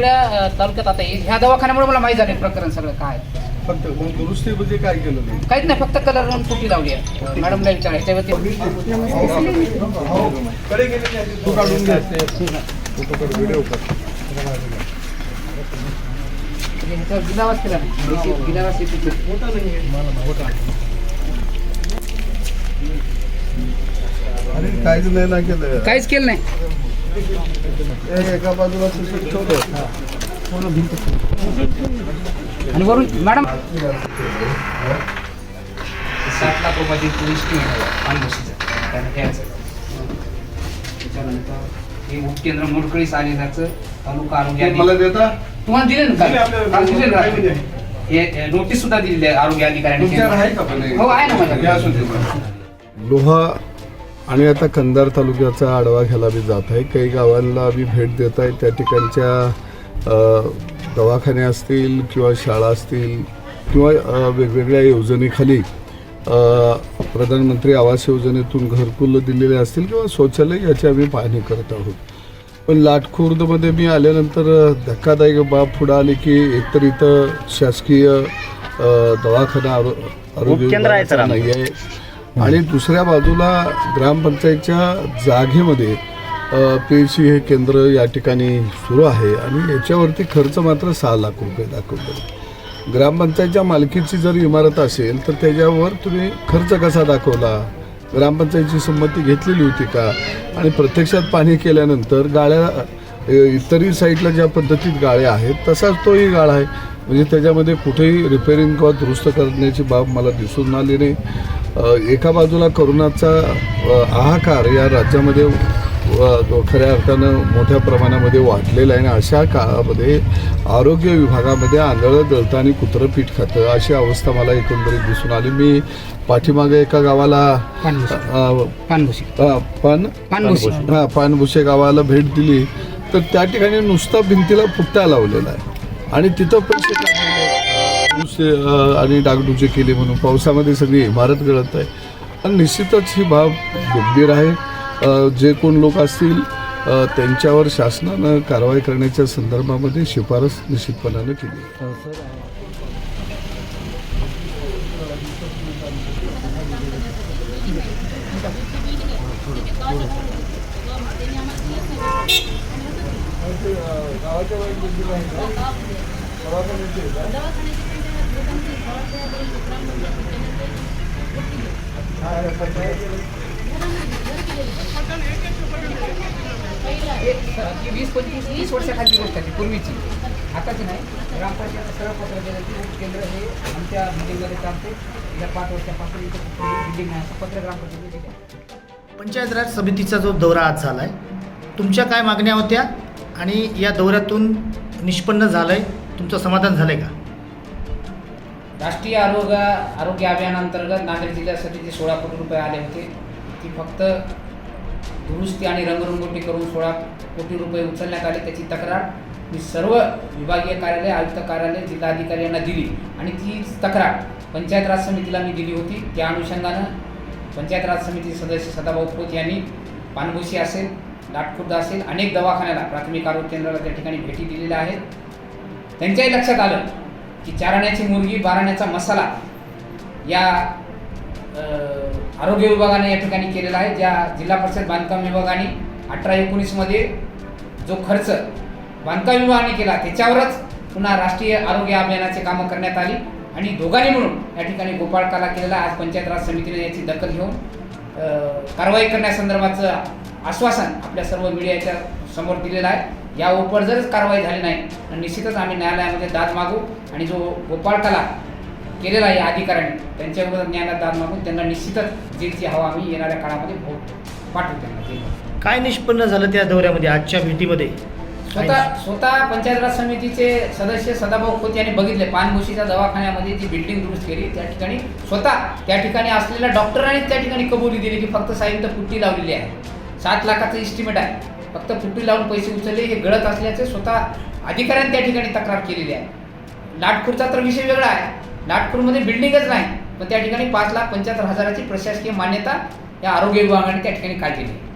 सगळ्या तालुक्यात आता हे- ह्या दवाखान्यामुळे मला माहीत झाले प्रकरण सगळं काय. फक्त मग दुरुस्ती म्हणजे काय केलं नाही? काहीच नाही फक्त कलर लावून पुटी लावली आहे. मॅडमला विचार ह्याच्यावरती कडे गेले नाही. तू काढून घे. फोटो कर व्हिडिओ कर ह्याच्यावर गिलावाच केला नाही काहीच नाही ना केलं. काहीच केलं नाही. एका बाजूला ठेवलं आणि वरून मॅडम सात लाख रुपयाची घ्यायचं त्याच्यानंतर हे उपकेंद्र मोडकळीस आलेल्याचं तालुका आरोग्य मला देता? तुम्हाला दिले ना दिले ना? हे नोटीस सुद्धा दिलेली आहे आरोग्य अधिकाऱ्यांनी. हे? आहे ना. हे. लोहा आणि आता कंधार तालुक्याचा आढावा घ्यायला मी जात आहे. काही गावांना मी भेट देत आहे. त्या ठिकाणच्या दवाखाने असतील किंवा शाळा असतील किंवा वेगवेगळ्या योजनेखाली प्रधानमंत्री आवास योजनेतून घरकुल दिलेले असतील किंवा शौचालय याची आम्ही पाहणी करत आहोत. पण लाटखुर्दमध्ये मी आल्यानंतर धक्कादायक बाब पुढं आले की एकतर इथं शासकीय दवाखाना आरो आरोग्य नाही आहे आणि दुसऱ्या बाजूला ग्रामपंचायतच्या जागेमध्ये पी सी हे केंद्र या ठिकाणी सुरू आहे आणि याच्यावरती खर्च मात्र सहा लाख रुपये दाखवले ग्रामपंचायतच्या मालकीची जर इमारत असेल तर त्याच्यावर तुम्ही खर्च कसा दाखवला? ग्रामपंचायतची संमती घेतलेली होती का? आणि प्रत्यक्षात पाणी केल्यानंतर गाळ्या इतरही साईडला ज्या पद्धतीत गाळ्या आहेत तसाच तोही गाळा आहे. म्हणजे त्याच्यामध्ये कुठेही रिपेअरिंग किंवा दुरुस्त करण्याची बाब मला दिसून आली नाही. एका बाजूला करोनाचा हाहाकार या राज्यामध्ये खऱ्या अर्थानं मोठ्या प्रमाणामध्ये वाढलेला आहे आणि अशा काळामध्ये आरोग्य विभागामध्ये आंधळं दळतं आणि कुत्रं पीठ खातं अशी अवस्था मला एकंदरीत दिसून आली. मी पाठीमागे एका गावाला पान. हा पानभुशे गावाला भेट दिली. तर त्या ठिकाणी नुसता भिंतीला फुट्टा लावलेला आहे. आणि तिथं पैसे टाकलेले. आणि डागडुजे केले म्हणून पावसामध्ये सगळी इमारत गळत आहे आणि निश्चितच ही बाब गंभीर आहे जे कोण लोक असतील त्यांच्यावर शासनानं कारवाई करण्याच्या संदर्भामध्ये शिफारस निश्चितपणानं केली आहे वीस पंचवीस तीस वर्षाखालची गोष्ट आहे ती, पूर्वीची. आताची नाही. ग्रामपंचायत सर्व पत्र दिलं की उपकेंद्र हे आमच्या बिल्डिंगमध्ये चालते गेल्या पाच वर्षापासून बिल्डिंग नाही असं पत्र ग्रामपंचायतीने पंचायत राज समितीचा जो दौरा आज झाला आहे तुमच्या काय मागण्या होत्या? आणि या दौऱ्यातून निष्पन्न झालं आहे तुमचं समाधान झालं आहे का? राष्ट्रीय आरोग्य आरोग्य अभियानांतर्गत नांदेड जिल्ह्यासाठी जे सोळा कोटी रुपये आले होते ती फक्त दुरुस्ती आणि रंगरंगोटी करून सोळा कोटी रुपये उचलण्यात आले. त्याची तक्रार मी सर्व विभागीय कार्यालय आयुक्त कार्यालय जिल्हाधिकारी यांना दिली आणि ती तक्रार पंचायत राज समितीला मी दिली होती. त्या अनुषंगानं पंचायत राज समिती सदस्य सदाभाऊ खोत यांनी पानभुशी असेल लाटखुर्द असेल अनेक दवाखान्याला प्राथमिक आरोग्य केंद्राला त्या ठिकाणी भेटी दिलेल्या आहेत. त्यांच्याही लक्षात आलं की चारण्याची मुलगी बाराण्याचा मसाला या आरोग्य विभागाने या ठिकाणी केलेला आहे ज्या जिल्हा परिषद बांधकाम विभागाने अठरा एकोणीसमध्ये जो खर्च बांधकाम विभागाने केला त्याच्यावरच पुन्हा राष्ट्रीय आरोग्य अभियानाचे कामं करण्यात आली. आणि दोघांनी मिळून या ठिकाणी गोपाळकाला केलेला आज पंचायत राज समितीने याची दखल घेऊन कारवाई करण्यासंदर्भाचं आश्वासन आपल्या सर्व मीडियाच्या समोर दिलेलं आहे. या उपर जरच कारवाई झाली नाही तर निश्चितच आम्ही न्यायालयामध्ये दाद मागू आणि जो गोपाळकाला केलेला आहे या अधिकाऱ्यांनी त्यांच्या विरोधात न्यायालयात दाद मागून त्यांना निश्चितच जेलची हवा आम्ही येणाऱ्या काळामध्ये पाठवू त्यांना. काय निष्पन्न झालं त्या दौऱ्यामध्ये आजच्या भेटीमध्ये? स्वतः स्वतः पंचायत राज समितीचे सदस्य सदाभाऊ खोत यांनी बघितले पानभुशीच्या दवाखान्यामध्ये जी बिल्डिंग दुरुस्त केली त्या ठिकाणी स्वतः त्या ठिकाणी असलेल्या डॉक्टरांनी त्या ठिकाणी कबुली दिली की फक्त साहेब तर पुट्टी लावलेली आहे. सात लाखाचं इस्टिमेट आहे. फक्त पुट्टी लावून पैसे उचलले हे गळत असल्याचे स्वतः अधिकाऱ्यांनी त्या ठिकाणी तक्रार केलेली आहे. लाटखूरचा तर विषय वेगळा आहे. लाटखूरमध्ये बिल्डिंगच नाही पण त्या ठिकाणी पाच लाख पंच्याहत्तर हजाराची प्रशासकीय मान्यता या आरोग्य विभागाने त्या ठिकाणी काढलेली आहे.